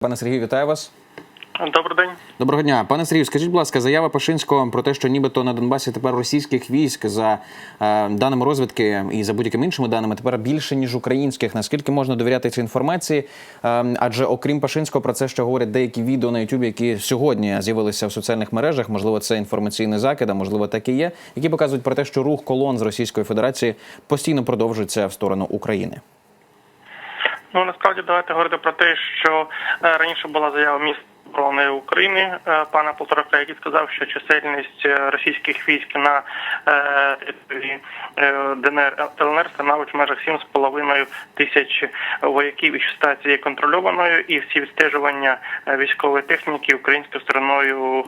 Пане Сергію, вітаю вас. Добрий день. Доброго дня, пане Сергію. Скажіть, будь ласка, заява Пашинського про те, що нібито на Донбасі тепер російських військ за е, даними розвідки і за будь-якими іншими даними тепер більше ніж українських. Наскільки можна довіряти цій інформації? Е, адже окрім Пашинського, про це ще говорять деякі відео на Ютубі, які сьогодні з'явилися в соціальних мережах. Можливо, це інформаційний закид, а можливо, так і є, які показують про те, що рух колон з Російської Федерації постійно продовжується в сторону України. Ну насправді давайте говорити про те, що е, раніше була заява міністра оборони України е, пана Полторака, який сказав, що чисельність е, російських військ на території ДНР ЛНР становить в межах 7,5 тисяч вояків, і є контрольованою, і всі відстежування військової техніки українською стороною.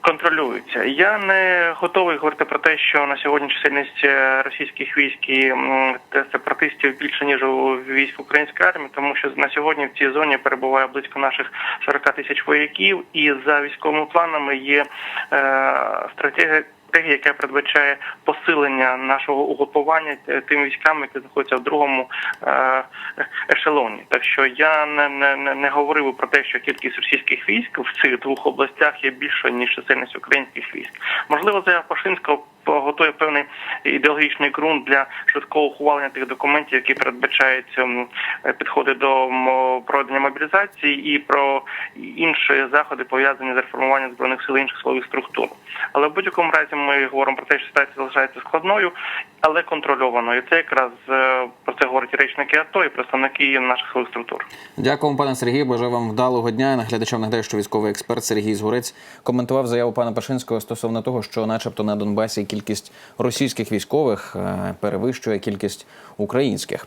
Контролюються. Я не готовий говорити про те, що на сьогодні чисельність російських військ і сепаратистів більше ніж у військ української армії, тому що на сьогодні в цій зоні перебуває близько наших 40 тисяч вояків, і за військовими планами є е, стратегія. Стратегія, яка передбачає посилення нашого угрупування тим тими військами, які знаходяться в другому е, ешелоні. Так що я не, не, не говорив про те, що кількість російських військ в цих двох областях є більша ніж чисельність українських військ. Можливо, заява Пашинського готує певний ідеологічний ґрунт для швидкого ухвалення тих документів, які передбачають м, е, підходи до проведення мобілізації і про інші заходи пов'язані з реформуванням збройних сил інших силових структур. Але в будь-якому разі ми говоримо про те, що ситуація залишається складною, але контрольовано. І це якраз е, про це говорять речники АТО і представники наших своїх структур. Дякую пане Сергію. Бажаю вам вдалого дня. Наглядачам нагадаю, що військовий експерт Сергій Згурець коментував заяву пана Пашинського стосовно того, що, начебто, на Донбасі кількість російських військових е, перевищує кількість українських.